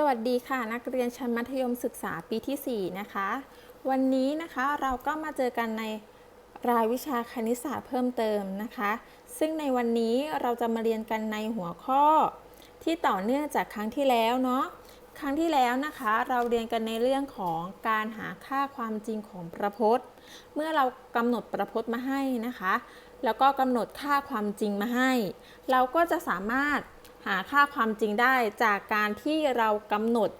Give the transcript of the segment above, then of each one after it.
สวัสดีค่ะ นักเรียนชั้นมัธยมศึกษาปีที่ 4 นะคะ วันนี้นะคะเราก็มาเจอกันในรายวิชาคณิตศาสตร์เพิ่มเติมนะคะ ซึ่งในวันนี้เราจะมาเรียนกันในหัวข้อ ที่ต่อเนื่องจากครั้งที่แล้วเนาะครั้งที่แล้วนะคะ เราเรียนกันในเรื่องของการหาค่าความจริงของประพจน์ เมื่อเรากำหนดประพจน์มาให้นะคะ แล้วก็กำหนดค่าความจริงมาให้ เราก็จะสามารถ หาค่าความจริงได้จากการที่เรากำหนด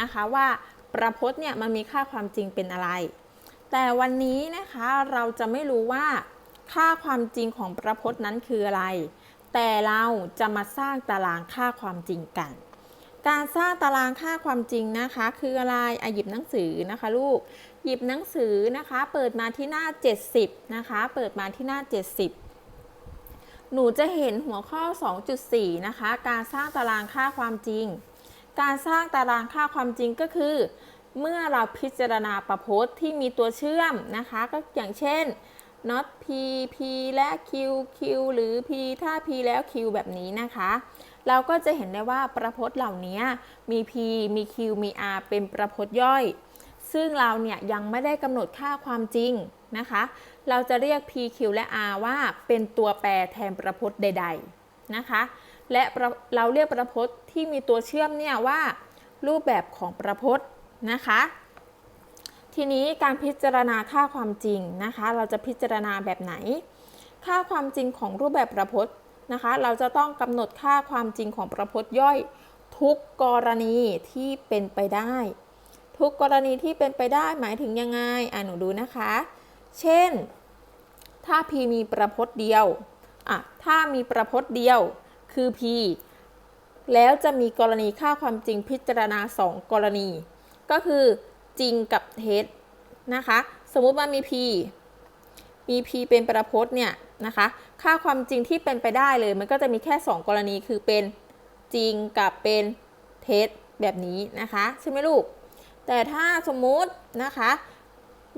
นะคะว่าประพจน์เนี่ยมันมีค่าความจริงเป็นอะไร แต่วันนี้นะคะเราจะไม่รู้ว่าค่าความจริงของประพจน์นั้นคืออะไร แต่เราจะมาสร้างตารางค่าความจริงกัน การสร้างตารางค่าความจริงนะคะ คืออะไรอหยิบหนังสือนะคะลูก หยิบหนังสือนะคะ เปิดมาที่หน้า 70นะคะ เปิดมาที่หน้า 70 หนูจะเห็นหัวข้อ 2.4 นะคะ การสร้างตารางค่าความจริง การสร้างตารางค่าความจริงก็คือ เมื่อเราพิจารณาประพจน์ที่มีตัวเชื่อมนะคะ ก็อย่างเช่น not p p และ q q หรือ p ถ้า p แล้ว q แบบนี้นะคะ เราก็จะเห็นได้ว่าประพจน์เหล่านี้มี p มี q มี r เป็นประพจน์ย่อย ซึ่งเราเนี่ยยังไม่ได้กำหนดค่าความจริงนะคะ เราจะเรียก p q และ r ว่าเป็นตัวแปรแทนประพจน์ใด ๆ นะคะ และเราเรียกประพจน์ที่มีตัวเชื่อมเนี่ยว่า รูปแบบของประพจน์นะคะ ทีนี้การพิจารณาค่าความจริงนะคะ เราจะพิจารณาแบบไหน ค่าความจริงของรูปแบบประพจน์นะคะ เราจะต้องกำหนดค่าความจริงของประพจน์ย่อยทุกกรณีที่เป็นไปได้ ทุกกรณีที่เป็นไปได้หมายถึงยังไง อะหนูดูนะคะ เช่น ถ้า p มีประพจน์เดียวอะถ้ามีประพจน์เดียวคือ p แล้วจะมีกรณีค่าความจริงพิจารณา 2 กรณี ก็คือจริงกับเท็จนะคะ สมมุติว่ามี p มี p เป็นประพจน์เนี่ยนะคะ ค่าความจริงที่เป็นไปได้เลย มันก็จะมีแค่ 2 กรณีคือเป็นจริงกับเป็นเท็จแบบนี้นะคะ ใช่ไหมลูก แต่ถ้าสมมุตินะคะ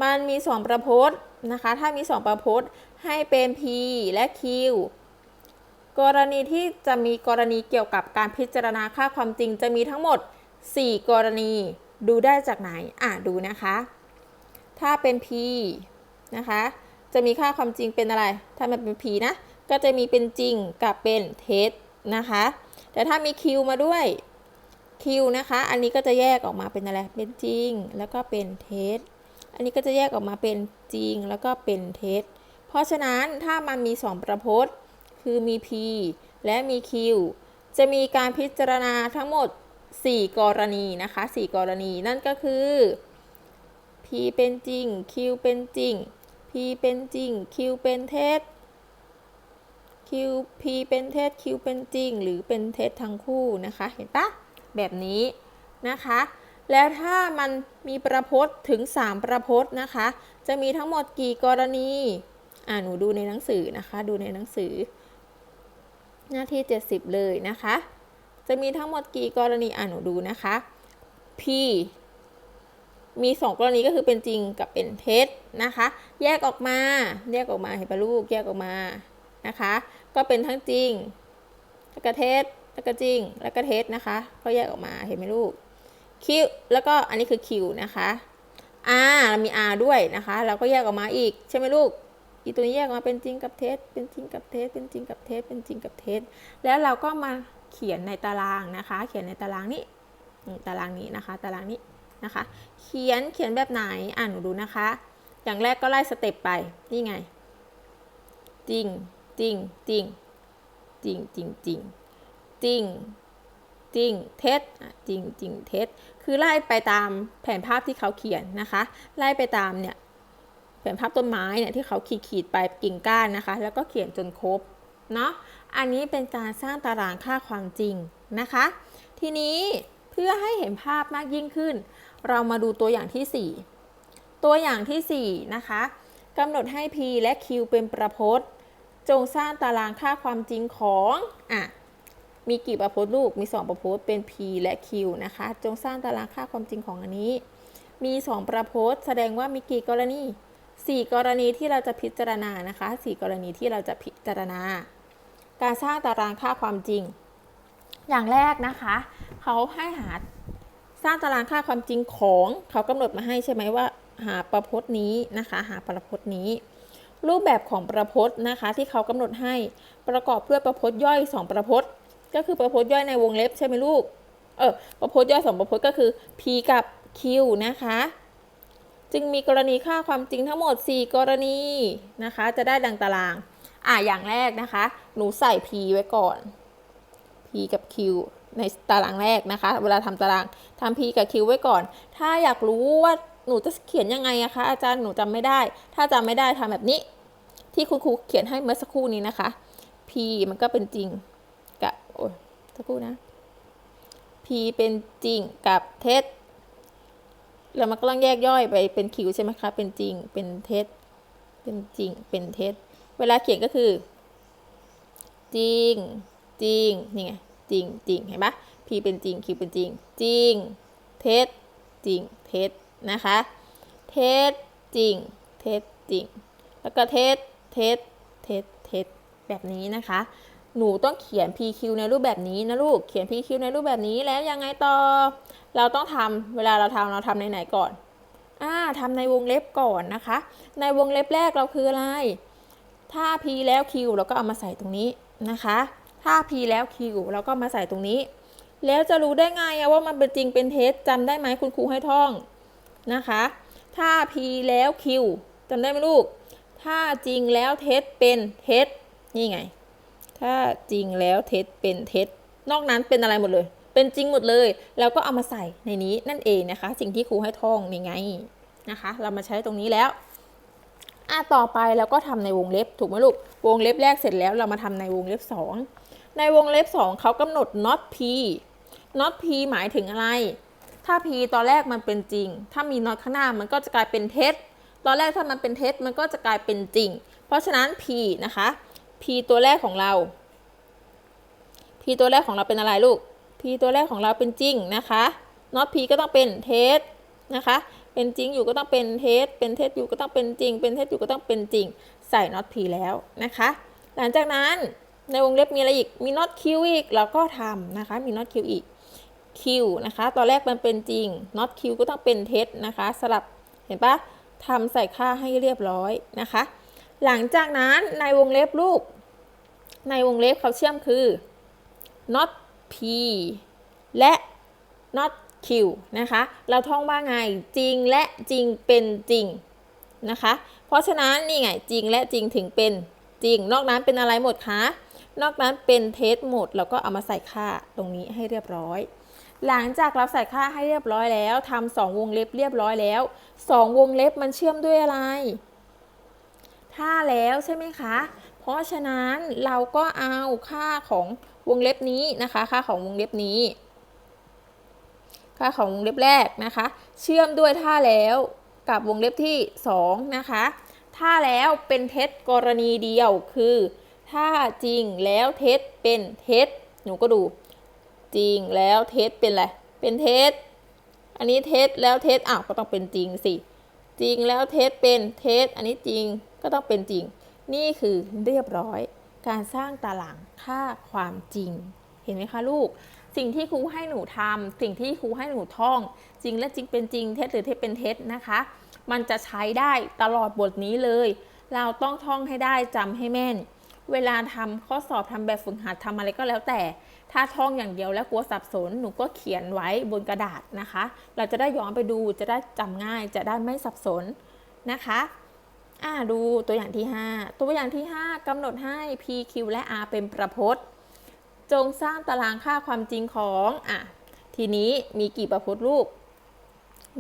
มันมี2ประพจน์นะคะ ถ้ามี2ประพจน์ให้เป็น p และ q กรณีที่จะมีกรณีเกี่ยวกับการพิจารณาค่าความจริงจะมีทั้งหมด 4 กรณี ดูได้จากไหน อะ ดูนะคะ ถ้าเป็น p นะคะ จะมีค่าความจริงเป็นอะไร ถ้ามันเป็น p นะ ก็จะมีเป็นจริงกับเป็นเท็จนะคะ แต่ถ้ามี q มาด้วย q นะคะ อันนี้ก็จะแยกออกมาเป็นอะไร เป็นจริง แล้วก็เป็นเท็จ อันนี้ก็จะแยกออกมาเป็นจริงแล้วก็เป็นเท็จ เพราะฉะนั้นถ้ามันมี 2 ประพจน์ คือมี p และมี q จะมีการพิจารณาทั้งหมด 4 กรณีนะคะ 4 กรณีนั่นก็คือ p เป็นจริง q เป็นจริง p เป็นจริง q เป็นเท็จ q p เป็นเท็จ q เป็นจริง หรือเป็นเท็จทั้งคู่นะคะ เห็นปะแบบนี้นะคะ แล้วถ้ามันมีประพจน์ถึง 3 ประพจน์นะคะ จะมีทั้งหมดกี่กรณี อ่าหนูดูในหนังสือนะคะ ดูในหนังสือ หน้าที่ 70 เลยนะคะ จะมีทั้งหมดกี่กรณี อ่าหนูดูนะคะ p มี 2 กรณีก็คือเป็นจริงกับเป็นเท็จนะคะ แยกออกมา แยกออกมาเห็นปะลูก แยกออกมานะคะ ก็เป็นทั้งจริงแล้วก็เท็จแล้วก็จริงแล้วก็เท็จนะคะ ก็แยกออกมาเห็นไหมลูก q แล้วก็อันนี้คือ q นะคะ r เรามี r ด้วยนะคะ เราก็แยกออกมาอีก ใช่ไหมลูกอีตัวนี้แยกออกมาเป็นจริงกับเท็จเป็นจริงกับเท็จเป็นจริงกับเท็จเป็นจริงกับเท็จแล้วเราก็มาเขียนในตารางนะคะ เขียนในตารางนี้ตารางนี้นะคะ ตารางนี้นะคะ เขียนเขียนแบบไหนอ่านหนูดูนะคะ อย่างแรกก็ไล่สเต็ปไปนี่ไง จริงจริงจริงจริงจริงจริงจริง จริงเท็จจริงจริงเท็จคือไล่ไปตามแผนภาพที่เขาเขียนนะคะ ไล่ไปตามเนี่ยแผนภาพต้นไม้เนี่ยที่เขาขีดขีดไปกิ่งก้านนะคะ แล้วก็เขียนจนครบเนาะอันนี้เป็นการสร้างตารางค่าความจริงนะคะ ทีนี้เพื่อให้เห็นภาพมากยิ่งขึ้น เรามาดูตัวอย่างที่ 4 ตัวอย่างทีสี่4 นะคะกำหนดให้ p และ q เป็นประพจน์ จงสร้างตารางค่าความจริงของอะ มีกี่ประพจน์ลูก มี 2 ประพจน์เป็น p และ q นะคะ จงสร้างตารางค่าความจริงของอันนี้ มี 2 ประพจน์แสดงว่ามีกี่กรณี 4 กรณีที่เราจะพิจารณานะคะ 4 กรณีที่เราจะพิจารณา การสร้างตารางค่าความจริง อย่างแรกนะคะเขาให้หาสร้างตารางค่าความจริงของเขากำหนดมาให้ใช่ไหมว่า หาประพจน์นี้นะคะ หาประพจน์นี้ รูปแบบของประพจน์นะคะ ที่เขากำหนดให้ประกอบด้วยประพจน์ย่อย 2 ประพจน์ ก็คือประพจน์ย่อยในวงเล็บใช่ไหมลูก เออประพจน์ย่อย2ประพจน์ก็คือ p กับ q นะคะ จึงมีกรณีค่าความจริงทั้งหมด 4 กรณีนะคะ จะได้ดังตาราง อะอย่างแรกนะคะ หนูใส่ p ไว้ก่อน p กับ q ในตารางแรกนะคะ เวลาทำตารางทำ p กับ q ไว้ก่อน ถ้าอยากรู้ว่าหนูจะเขียนยังไงอะคะอาจารย์หนูจำไม่ได้ ถ้าจำไม่ได้ทำแบบนี้ ที่คุณครูเขียนให้เมื่อสักครู่นี้นะคะ p มันก็เป็นจริง กับโอ้ยสักครู่นะ p เป็นจริงกับเท็จแล้วมันก็ต้องแยกย่อยไปเป็น q ใช่ไหมคะ เป็นจริง เป็นเท็จ เป็นจริง เป็นเท็จ เวลาเขียนก็คือ จริง จริง นี่ไง จริง จริง เห็นปะ p เป็นจริง q เป็นจริง จริง เท็จ จริง เท็จ นะคะ เท็จ จริง เท็จ จริง แล้วก็เท็จ เท็จ เท็จ เท็จ แบบนี้นะคะ หนูต้องเขียน PQ ในรูปแบบนี้นะลูก เขียน PQ ในรูปแบบนี้แล้วยังไงต่อ เราต้องทำเวลาเราทำเราทำในไหนก่อน อ่าทำในวงเล็บก่อนนะคะ ในวงเล็บแรกเราคืออะไร ถ้า P แล้ว Q เราก็เอามาใส่ตรงนี้นะคะ ถ้า P แล้ว Q เราก็มาใส่ตรงนี้ แล้วจะรู้ได้ไงว่ามันเป็นจริงเป็นเท็จจำได้ไหมคุณครูให้ท่องนะคะ ถ้า P แล้ว Q จำได้ไหมลูก ถ้าจริงแล้วเท็จเป็นเท็จนี่ไง ถ้าจริงแล้วเท็จเป็นเท็จ นอกนั้นเป็นอะไรหมดเลย เป็นจริงหมดเลย แล้วก็เอามาใส่ในนี้นั่นเองนะคะ สิ่งที่ครูให้ท่องนี่ไงนะคะ เรามาใช้ตรงนี้แล้วอะต่อไปเราก็ทำในวงเล็บถูกไหมลูก วงเล็บแรกเสร็จแล้วเรามาทำในวงเล็บ 2 ในวงเล็บ 2เขากำหนด not p not p หมายถึงอะไร ถ้า p ตอนแรกมันเป็นจริง ถ้ามี not ข้างหน้ามันก็จะกลายเป็นเท็จ ตอนแรกถ้ามันเป็นเท็จมันก็จะกลายเป็นจริง เพราะฉะนั้น p นะคะ p ตัวแรกของเรา p ตัวแรกของเราเป็นอะไรลูก p ตัวแรกของเราเป็นจริงนะคะ not p ก็ต้องเป็นเท็จนะคะ เป็นจริงอยู่ก็ต้องเป็นเท็จเป็นเท็จอยู่ก็ต้องเป็นจริง เป็นเท็จอยู่ก็ต้องเป็นจริง ใส่ not p แล้วนะคะ หลังจากนั้นในวงเล็บมีอะไรอีก มี not q อีก เราก็ทำนะคะ มี not q อีก q นะคะ ตอนแรกมันเป็นจริง not q ก็ต้องเป็นเท็จนะคะ สลับ เห็นปะทำใส่ค่าให้เรียบร้อยนะคะ หลังจากนั้นในวงเล็บลูก ในวงเล็บเขาเชื่อมคือ not p และ not q นะคะ เราท่องว่าไงจริงและจริงเป็นจริงนะคะ เพราะฉะนั้นนี่ไงจริงและจริงถึงเป็นจริง นอกนั้นเป็นอะไรหมดคะ นอกนั้นเป็นเท็จหมด เราก็เอามาใส่ค่าตรงนี้ให้เรียบร้อย หลังจากเราใส่ค่าให้เรียบร้อยแล้วทำสองวงเล็บเรียบร้อยแล้วสองวงเล็บมันเชื่อมด้วยอะไร ถ้าแล้วใช่ไหมคะ เพราะฉะนั้นเราก็เอาค่าของวงเล็บนี้นะคะ ค่าของวงเล็บนี้ ค่าของวงเล็บแรกนะคะ เชื่อมด้วยท่าแล้วกับวงเล็บที่ 2 นะคะ ถ้าแล้วเป็นเท็จกรณีเดียวคือ ถ้าจริงแล้วเท็จเป็นเท็จหนูก็ดู จริงแล้วเท็จเป็นอะไร เป็นเท็จ อันนี้เท็จแล้วเท็จอ้าวก็ต้องเป็นจริงสิ จริงแล้วเท็จเป็นเท็จอันนี้จริงก็ต้องเป็นจริง นี่คือเรียบร้อย การสร้างตารางค่าความจริง เห็นไหมคะลูก สิ่งที่ครูให้หนูทำสิ่งที่ครูให้หนูท่อง จริงและจริงเป็นจริงเท็จหรือเท็จเป็นเท็จนะคะ มันจะใช้ได้ตลอดบทนี้เลย เราต้องท่องให้ได้จำให้แม่น เวลาทำข้อสอบทำแบบฝึกหัดทำอะไรก็แล้วแต่ ถ้าท่องอย่างเดียวแล้วกลัวสับสน หนูก็เขียนไว้บนกระดาษนะคะ เราจะได้ย้อนไปดูจะได้จำง่ายจะได้ไม่สับสนนะคะอ่าดูตัวอย่างที่ 5 ตัวอย่างที่ 5กำหนดให้ p q และ r เป็นประพจน์ จงสร้างตารางค่าความจริงของอะทีนี้มีกี่ประพจน์ลูก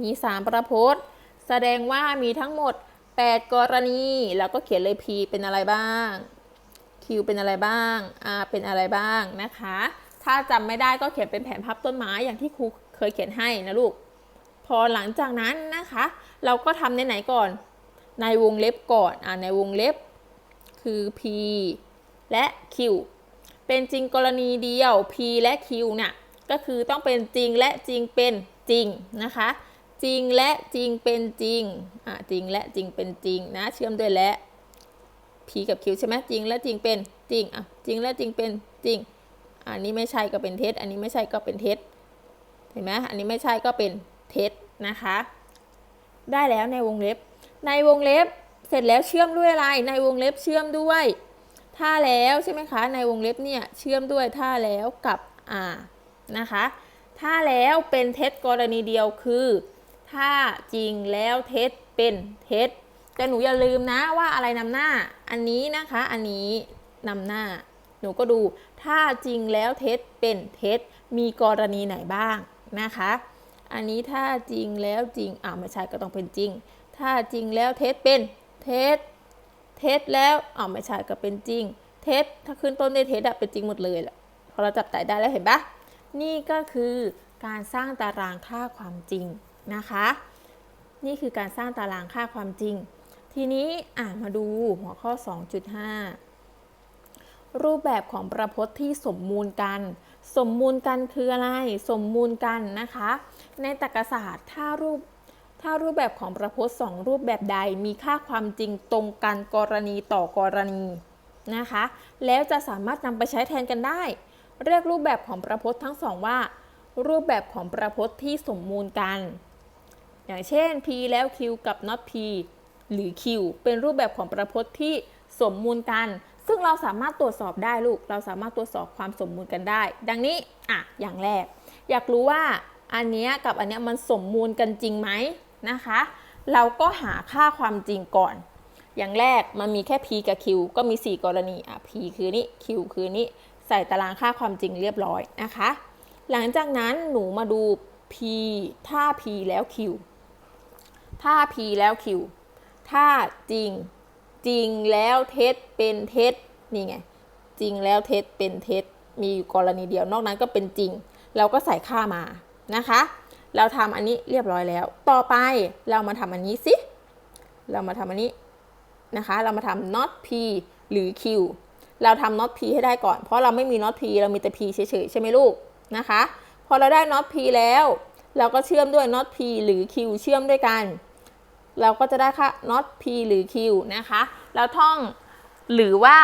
มี 3 ประพจน์ แสดงว่ามีทั้งหมด 8 กรณี แล้วก็เขียนเลย p เป็นอะไรบ้าง q เป็นอะไรบ้าง r เป็นอะไรบ้างนะคะ ถ้าจำไม่ได้ก็เขียนเป็นแผนพับต้นไม้อย่างที่ครูเคยเขียนให้นะลูก พอหลังจากนั้นนะคะ เราก็ทำในไหนก่อน ในวงเล็บก่อนอ่าในวงเล็บคือ p และ q เป็นจริงกรณีเดียว p และ q เนี่ยก็คือต้องเป็นจริงและจริงเป็นจริงนะคะ จริงและจริงเป็นจริงอ่าจริงและจริงเป็นจริงนะ เชื่อมด้วยและ p กับ q ใช่ไหมจริงและจริงเป็นจริงอะจริงและจริงเป็นจริง อันนี้ไม่ใช่ก็เป็นเท็จอันนี้ไม่ใช่ก็เป็นเท็จเห็นไหมอันนี้ไม่ใช่ก็เป็นเท็จนะคะ ได้แล้วในวงเล็บ ในวงเล็บเสร็จแล้วเชื่อมด้วยอะไร ในวงเล็บเชื่อมด้วยถ้าแล้วใช่ไหมคะ ในวงเล็บเนี่ยเชื่อมด้วยถ้าแล้วกับอ่านะคะถ้าแล้วเป็นเท็จกรณีเดียวคือ ถ้าจริงแล้วเท็จเป็นเท็จแต่หนูอย่าลืมนะว่าอะไรนำหน้า อันนี้นะคะ อันนี้นำหน้า หนูก็ดู ถ้าจริงแล้วเท็จเป็นเท็จ มีกรณีไหนบ้างนะคะ อันนี้ถ้าจริงแล้วจริงอ่าไม่ใช่ก็ต้องเป็นจริง ถ้าจริงแล้วเท็จเป็นเท็จ เท็จแล้วอ่าไม่ใช่ก็เป็นจริง เท็จ ถ้าขึ้นต้นด้วยเท็จอะเป็นจริงหมดเลยแหละพอเราจับแต่ได้แล้วเห็นปะนี่ก็คือการสร้างตารางค่าความจริงนะคะ นี่คือการสร้างตารางค่าความจริง ทีนี้อ่ามาดูหัวข้อ 2.5 รูปแบบของประพจน์ที่สมมูลกัน สมมูลกันคืออะไร สมมูลกันนะคะ ในตรรกศาสตร์ถ้ารูปถ้ารูปแบบของประพจน์สองรูปแบบใดมีค่าความจริงตรงกันกรณีต่อกรณีนะคะ แล้วจะสามารถนำไปใช้แทนกันได้ เรียกรูปแบบของประพจน์ทั้งสองว่า รูปแบบของประพจน์ที่สมมูลกัน อย่างเช่น p แล้ว q กับ not p หรือ q เป็นรูปแบบของประพจน์ที่สมมูลกัน ซึ่งเราสามารถตรวจสอบได้ลูก เราสามารถตรวจสอบความสมมูลกันได้ ดังนี้อะอย่างแรก อยากรู้ว่าอันเนี้ยกับอันเนี้ยมันสมมูลกันจริงไหมนะคะ เราก็หาค่าความจริงก่อน อย่างแรกมันมีแค่ p กับ q ก็มี 4 กรณีอะ p คือนี้ q คือนี้ใส่ตารางค่าความจริงเรียบร้อยนะคะ หลังจากนั้นหนูมาดู p ถ้า p แล้ว q ถ้า p แล้ว q ถ้าจริง จริงแล้วเท็จเป็นเท็จนี่ไง จริงแล้วเท็จเป็นเท็จมีอยู่กรณีเดียวนอกนั้นก็เป็นจริง เราก็ใส่ค่ามานะคะ เราทำอันนี้เรียบร้อยแล้ว ต่อไปเรามาทำอันนี้สิ เรามาทำอันนี้นะคะ เรามาทำ not p หรือ q เราทำ not p ให้ได้ก่อน เพราะเราไม่มี not p เรามีแต่ p เฉยๆใช่ไหมลูกนะคะ พอเราได้ not p แล้ว เราก็เชื่อมด้วย not p หรือ q เชื่อมด้วยกัน เราก็จะได้ค่า not p หรือ q นะคะ แล้วท่องหรือว่า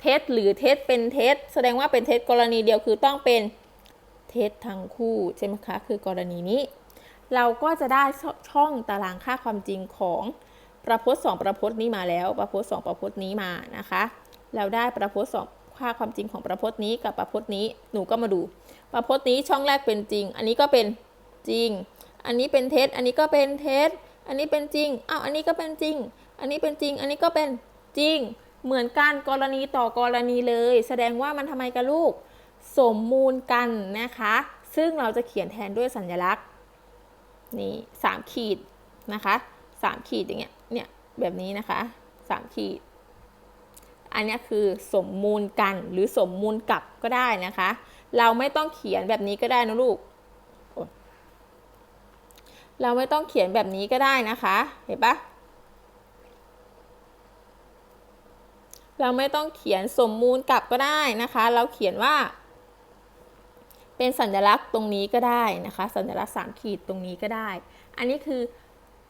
เท็จหรือเท็จเป็นเท็จแสดงว่าเป็นเท็จกรณีเดียวคือต้องเป็นเท็จทั้งคู่ใช่ไหมคะ คือกรณีนี้ เราก็จะได้ช่องตารางค่าความจริงของประพจน์สองประพจน์นี้มาแล้ว ประพจน์สองประพจน์นี้มานะคะ เราได้ประพจน์สองค่าความจริงของประพจน์นี้กับประพจน์นี้หนูก็มาดู ประพจน์นี้ช่องแรกเป็นจริง อันนี้ก็เป็นจริง อันนี้เป็นเท็จอันนี้ก็เป็นเท็จ อันนี้เป็นจริงอ้าวอันนี้ก็เป็นจริง อันนี้เป็นจริง อันนี้ก็เป็นจริง เหมือนกันกรณีต่อกรณีเลย แสดงว่ามันทำไมกับลูก สมมูลกันนะคะ ซึ่งเราจะเขียนแทนด้วยสัญลักษณ์นี่สามขีดนะคะสามขีดอย่างเงี้ยเนี่ยแบบนี้นะคะสามขีด อันนี้คือสมมูลกันหรือสมมูลกับก็ได้นะคะ เราไม่ต้องเขียนแบบนี้ก็ได้นะลูก เราไม่ต้องเขียนแบบนี้ก็ได้นะคะ เห็นปะเราไม่ต้องเขียนสมมูลกลับก็ได้นะคะ เราเขียนว่า เป็นสัญลักษณ์ตรงนี้ก็ได้นะคะ สัญลักษณ์สามขีดตรงนี้ก็ได้ อันนี้คือ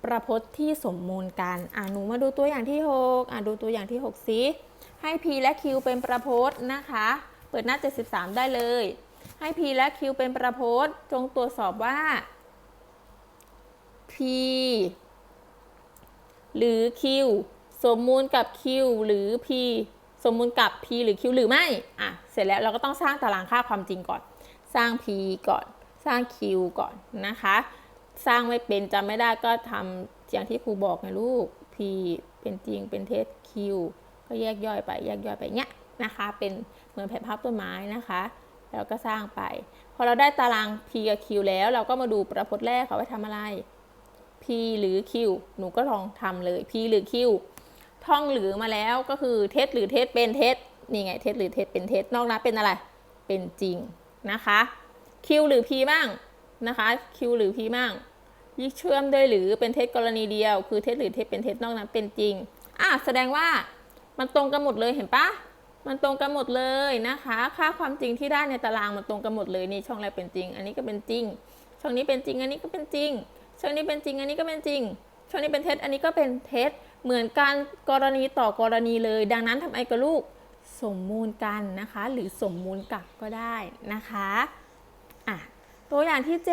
ประพจน์ที่สมมูลกันอ่าหนูมาดูตัวอย่างที่6อ่าดูตัวอย่างที่6สิให้ p และ q เป็นประพจน์นะคะ เปิดหน้า 73 ได้เลย ให้ p และ q เป็นประพจน์ จงตรวจสอบว่า p หรือ q สมมูลกับ q หรือ p สมมูลกับ p หรือ q หรือไม่ อะ เสร็จแล้วเราก็ต้องสร้างตารางค่าความจริงก่อน สร้าง p ก่อน สร้าง q ก่อนนะคะ สร้างไม่เป็นจำไม่ได้ก็ทำอย่างที่ครูบอกไงลูก p เป็นจริง เป็นเท็จ q ก็แยกย่อยไป แยกย่อยไปเนี้ยนะคะ เป็นเหมือนแผนภาพต้นไม้นะคะ แล้วก็สร้างไป พอเราได้ตาราง p กับ q แล้ว เราก็มาดูประพจน์แรกเขาไว้ทำอะไร p หรือ q หนูก็ลองทำเลย p หรือ q ท่องหรือมาแล้วก็คือเท็จหรือเท็จเป็นเท็จนี่ไงเท็จหรือเท็จเป็นเท็จนอกนั้นเป็นอะไร เป็นจริงนะคะ q หรือ p บ้างนะคะ q หรือ p บ้างยิ่เชื่อมด้วยหรือเป็นเท็จกรณีเดียว คือเท็จหรือเท็จเป็นเท็จนอกนั้นเป็นจริงอะแสดงว่ามันตรงกันหมดเลยเห็นปะมันตรงกันหมดเลยนะคะ ค่าความจริงที่ได้ในตารางมันตรงกันหมดเลยนี่ช่องแรกเป็นจริง อันนี้ก็เป็นจริง ช่องนี้เป็นจริง อันนี้ก็เป็นจริง ช่องนี้เป็นจริงอันนี้ก็เป็นจริง ช่องนี้เป็นเท็จอันนี้ก็เป็นเท็จเหมือนกันกรณีต่อกรณีเลย ดังนั้นทำไมกับลูกสมมูลกันนะคะ หรือสมมูลกับก็ได้นะคะอะตัวอย่างที่ 7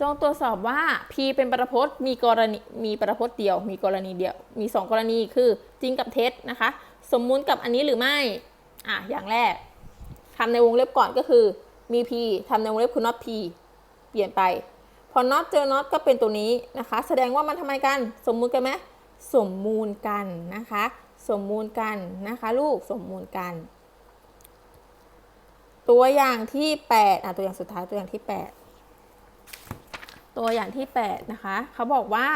จงตรวจสอบว่า P เป็นประพจน์มีกรณีมีประพจน์เดียว มีกรณีเดียว มี 2 กรณีคือจริงกับเท็จนะคะ สมมุติกับอันนี้หรือไม่อะอย่างแรกทำในวงเล็บก่อนก็คือมี P ทำในวงเล็บคือ not P เปลี่ยนไป พอ not เจอ not ก็เป็นตัวนี้นะคะ แสดงว่ามันทำไมกัน สมมุติกันไหมสมมูลกันนะคะ สมมูลกันนะคะ ลูกสมมูลกัน ตัวอย่างที่8อะตัวอย่างสุดท้ายตัวอย่างที่ 8 ตัวอย่างที่8นะคะเขาบอกว่า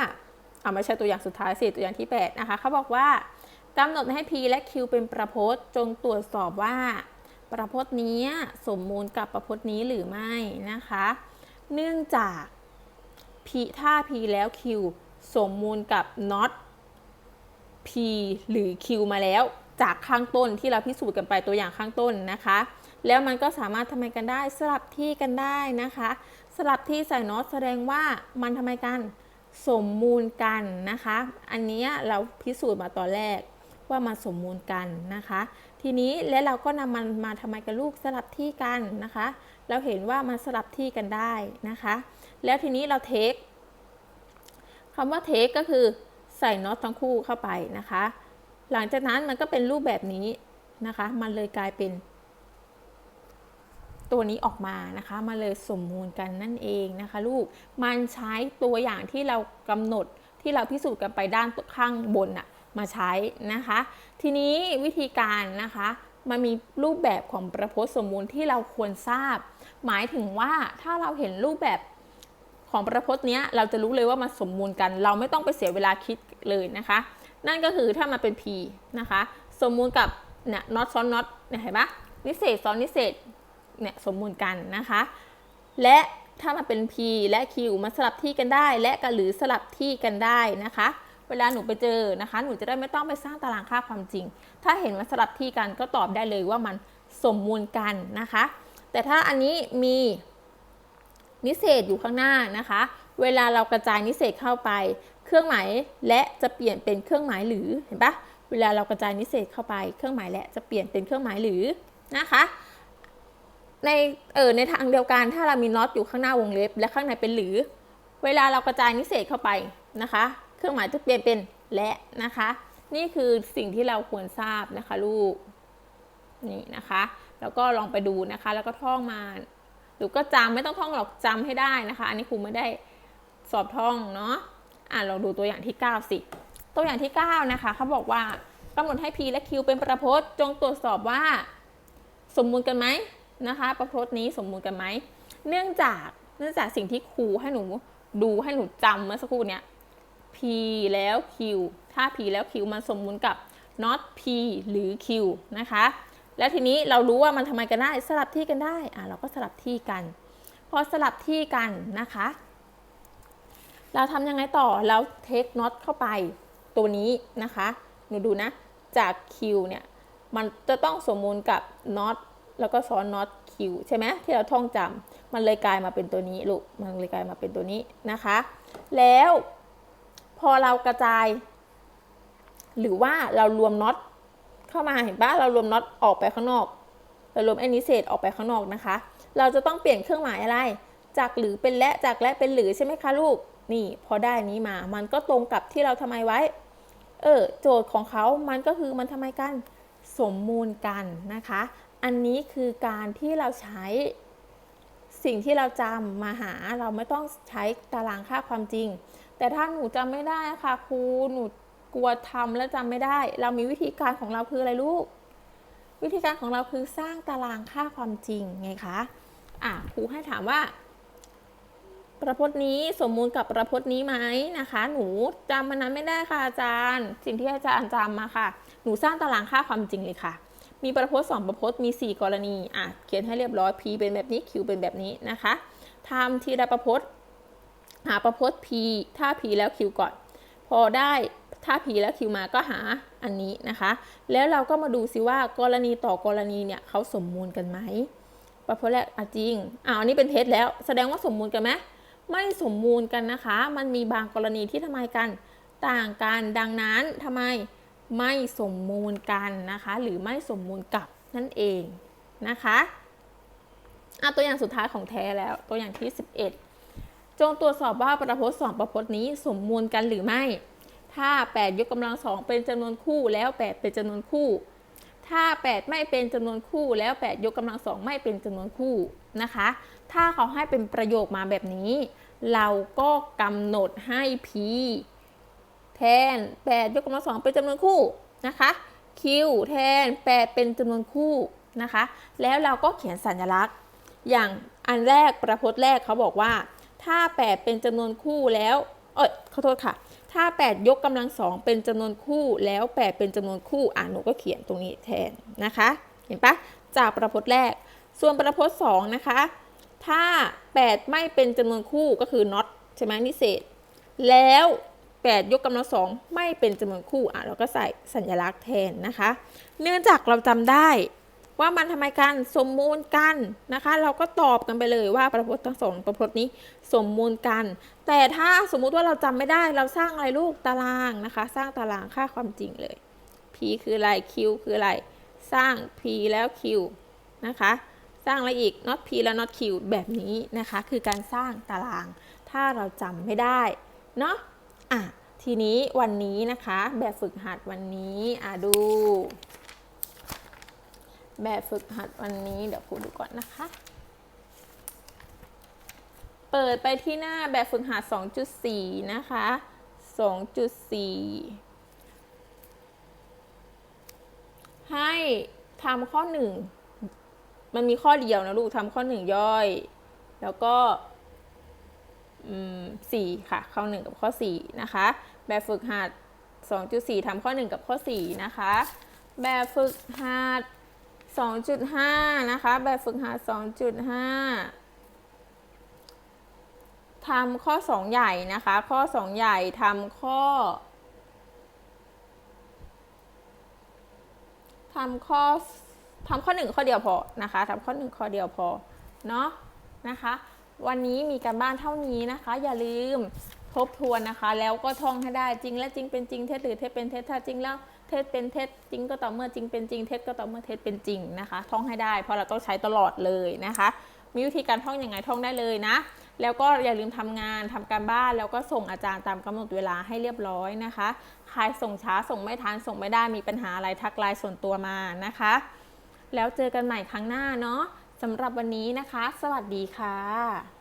อ่าไม่ใช่ตัวอย่างสุดท้ายสิตัวอย่างที่8นะคะเขาบอกว่ากำหนดให้ P และ Q เป็นประพจน์ จงตรวจสอบว่า ประพจน์นี้สมมูลกับประพจน์นี้หรือไม่นะคะ เนื่องจาก P ถ้า P แล้ว Q สมมูลกับ not P หรือ Q มาแล้ว จากข้างต้นที่เราพิสูจน์กันไปตัวอย่างข้างต้นนะคะ แล้วมันก็สามารถทำไมกันได้สลับที่กันได้นะคะ สลับที่ใส่ not แสดงว่ามันทำไมกันสมมูลกันนะคะ อันนี้เราพิสูจน์มาตอนแรกว่ามันสมมูลกันนะคะ ทีนี้และเราก็นำมันมาทำไมกับลูกสลับที่กันนะคะ เราเห็นว่ามันสลับที่กันได้นะคะ แล้วทีนี้เราเทคคำว่าเทคก็คือใส่น็อตทั้งคู่เข้าไปนะคะ หลังจากนั้นมันก็เป็นรูปแบบนี้นะคะ มันเลยกลายเป็น ตัวนี้ออกมานะคะ มาเลยสมมูลกันนั่นเองนะคะลูก มันใช้ตัวอย่างที่เรากำหนดที่เราพิสูจน์กันไปด้านข้างบนอะมาใช้นะคะ ทีนี้วิธีการนะคะ มันมีรูปแบบของประพจน์สมมูลที่เราควรทราบ หมายถึงว่าถ้าเราเห็นรูปแบบ ของประพจน์เนี้ยเราจะรู้เลยว่ามันสมมูลกัน เราไม่ต้องไปเสียเวลาคิดเลยนะคะ นั่นก็คือถ้ามันเป็น P นะคะ สมมูลกับเนี่ย not ซ้อน not เนี่ยเห็นปะนิเศษซ้อนนิเศษเนี่ยสมมูลกันนะคะ และถ้ามันเป็น P และ Q มันสลับที่กันได้ และกับหรือสลับที่กันได้นะคะ เวลาหนูไปเจอนะคะ หนูจะได้ไม่ต้องไปสร้างตารางค่าความจริง ถ้าเห็นมันสลับที่กันก็ตอบได้เลยว่ามันสมมูลกันนะคะ แต่ถ้าอันนี้มี นิเศษอยู่ข้างหน้านะคะ เวลาเรากระจายนิเศษเข้าไป เครื่องหมายและจะเปลี่ยนเป็นเครื่องหมายหรือเห็นปะเวลาเรากระจายนิเศษเข้าไป เครื่องหมายและจะเปลี่ยนเป็นเครื่องหมายหรือนะคะในเออในทางเดียวกันถ้าเรามีน็อตอยู่ข้างหน้าวงเล็บ และข้างในเป็นหรือ เวลาเรากระจายนิเศษเข้าไปนะคะ เครื่องหมายจะเปลี่ยนเป็นและนะคะ นี่คือสิ่งที่เราควรทราบนะคะลูกนี่นะคะ แล้วก็ลองไปดูนะคะ แล้วก็ท่องมา หรือก็จำไม่ต้องท่องหรอกจำให้ได้นะคะ อันนี้ครูไม่ได้สอบท่องเนาะอะลองดูตัวอย่างที่ 9 สิ ตัวอย่างที่ 9 นะคะเขาบอกว่ากำหนดให้ P และ Q เป็นประพจน์จงตรวจสอบว่า สมมูลกันไหมนะคะ ประพจน์นี้สมมูลกันไหมเนื่องจากเนื่องจากสิ่งที่ครูให้หนูดูให้หนูจำเมื่อสักครู่เนี้ย P แล้ว Q ถ้า P แล้ว Q มันสมมูลกับ not P หรือ Q นะคะ แล้วทีนี้เรารู้ว่ามันทำไมกันได้สลับที่กันได้อะเราก็สลับที่กัน พอสลับที่กันนะคะ เราทำยังไงต่อเราเทคน็อตเข้าไปตัวนี้นะคะหนูดูนะจาก Q เนี่ยมันจะต้องสมมูลกับ not แล้วก็ซ้อน not Q ใช่ไหมที่เราท่องจำมันเลยกลายมาเป็นตัวนี้ลูกมันเลยกลายมาเป็นตัวนี้นะคะ แล้วพอเรากระจาย หรือว่าเรารวมน็อต เข้ามาเห็นปะเรารวมน็อตออกไปข้างนอกเรารวมไอ้นิเศษออกไปข้างนอกนะคะ เราจะต้องเปลี่ยนเครื่องหมายอะไร จากหรือเป็นและจากและเป็นหรือใช่ไหมคะลูกนี่พอได้นี้มามันก็ตรงกับที่เราทำไมไว้ เออโจทย์ของเขามันก็คือมันทำไมกันสมมูลกันนะคะ อันนี้คือการที่เราใช้สิ่งที่เราจำมาหาเราไม่ต้องใช้ตารางค่าความจริง แต่ถ้าหนูจำไม่ได้ค่ะครูหนู กลัวทำแล้วจำไม่ได้ เรามีวิธีการของเราคืออะไรลูก วิธีการของเราคือสร้างตารางค่าความจริงไงคะอะครูให้ถามว่า ประพจน์นี้สมมูลกับประพจน์นี้ไหมนะคะ หนูจำมันนั้นไม่ได้ค่ะอาจารย์ สิ่งที่อาจารย์จำมาค่ะ หนูสร้างตารางค่าความจริงเลยค่ะ มีประพจน์สองประพจน์มี 4 กรณีอะเขียนให้เรียบร้อย P เป็นแบบนี้ Q เป็นแบบนี้นะคะทำทีละประพจน์หาประพจน์ P ถ้า P แล้ว Q ก่อน พอได้ ถ้า P แล้ว Q มาก็หาอันนี้นะคะ แล้วเราก็มาดูซิว่ากรณีต่อกรณีเนี่ยเขาสมมูลกันไหมประพจน์แรกอะจริงอ้าวอันนี้เป็นเท็จแล้ว แสดงว่าสมมูลกันไหมไม่สมมูลกันนะคะ มันมีบางกรณีที่ทำไมกันต่างกันดังนั้นทำไมไม่สมมูลกันนะคะ หรือไม่สมมูลกับนั่นเองนะคะอะตัวอย่างสุดท้ายของแท้แล้วตัวอย่างที่ 11 จงตรวจสอบว่าประพจน์สองประพจน์นี้สมมูลกันหรือไม่ ถ้า 8 ยกกำลังสองเป็นจำนวนคู่แล้ว 8 เป็นจำนวนคู่ ถ้า 8 ไม่เป็นจำนวนคู่แล้ว 8 ยกกำลังสองไม่เป็นจำนวนคู่นะคะ ถ้าเขาให้เป็นประโยคมาแบบนี้ เราก็กำหนดให้ p แทน 8 ยกกำลังสองเป็นจำนวนคู่นะคะ q แทน 8 เป็นจำนวนคู่นะคะ แล้วเราก็เขียนสัญลักษณ์ อย่างอันแรกประพจน์แรกเขาบอกว่า ถ้า 8 เป็นจำนวนคู่แล้ว เอ้ยขอโทษค่ะ ถ้า 8 ยกกำลังสองเป็นจำนวนคู่แล้ว 8 เป็นจำนวนคู่อ่าหนูก็เขียนตรงนี้แทนนะคะ เห็นปะจากประพจน์แรก ส่วนประพจน์สองนะคะ ถ้า 8 ไม่เป็นจำนวนคู่ก็คือ not ใช่ไหมนิเศษ แล้ว 8 ยกกำลังสองไม่เป็นจำนวนคู่อะเราก็ใส่สัญลักษณ์แทนนะคะ เนื่องจากเราจำได้ ว่ามันทำไมกันสมมูลกันนะคะ เราก็ตอบกันไปเลยว่าประพจน์ทั้งสองประพจน์นี้สมมูลกัน แต่ถ้าสมมุติว่าเราจำไม่ได้เราสร้างอะไรลูกตารางนะคะ สร้างตารางค่าความจริงเลย p คืออะไร q คืออะไร สร้าง p แล้ว q นะคะ สร้างอะไรอีก not p แล้ว not q แบบนี้นะคะ คือการสร้างตาราง ถ้าเราจำไม่ได้เนาะอะทีนี้วันนี้นะคะ แบบฝึกหัดวันนี้อะดู แบบฝึกหัดวันนี้เดี๋ยวครูดูก่อนนะคะ เปิดไปที่หน้าแบบฝึกหัด 2.4 นะคะ 2.4 ให้ทำข้อ 1 มันมีข้อเดียวนะลูกทำข้อ 1 ย่อย แล้วก็อืม4ค่ะ ข้อ 1 กับข้อ 4 นะคะ แบบฝึกหัด 2.4ทำข้อ 1 กับข้อ 4 นะคะ แบบฝึกหัด 2.5 นะคะ แบบฝึกหัด 2.5 ทำข้อ 2 ใหญ่นะคะ ข้อ 2 ใหญ่ทำข้อทำข้อทำข้อ 1 ข้อเดียวพอนะคะทำข้อ 1 ข้อเดียวพอเนาะนะคะ วันนี้มีการบ้านเท่านี้นะคะ อย่าลืมทบทวนนะคะ แล้วก็ท่องให้ได้จริงและจริงเป็นจริงเท็จหรือเท็จเป็นเท็จถ้าจริงแล้ว เท็จเป็นเท็จจริงก็ต่อเมื่อจริงเป็นจริงเท็จก็ต่อเมื่อเท็จเป็นจริงนะคะ ท่องให้ได้ เพราะเราต้องใช้ตลอดเลยนะคะ มีวิธีการท่องอยังไงท่องได้เลยนะ แล้วก็อย่าลืมทำงานทำการบ้าน แล้วก็ส่งอาจารย์ตามกำหนดเวลาให้เรียบร้อยนะคะ ใครส่งช้าส่งไม่ทันส่งไม่ได้มีปัญหาอะไรทักไลน์ส่วนตัวมานะคะ แล้วเจอกันใหม่ครั้งหน้าเนาะสำหรับวันนี้นะคะ สวัสดีค่ะ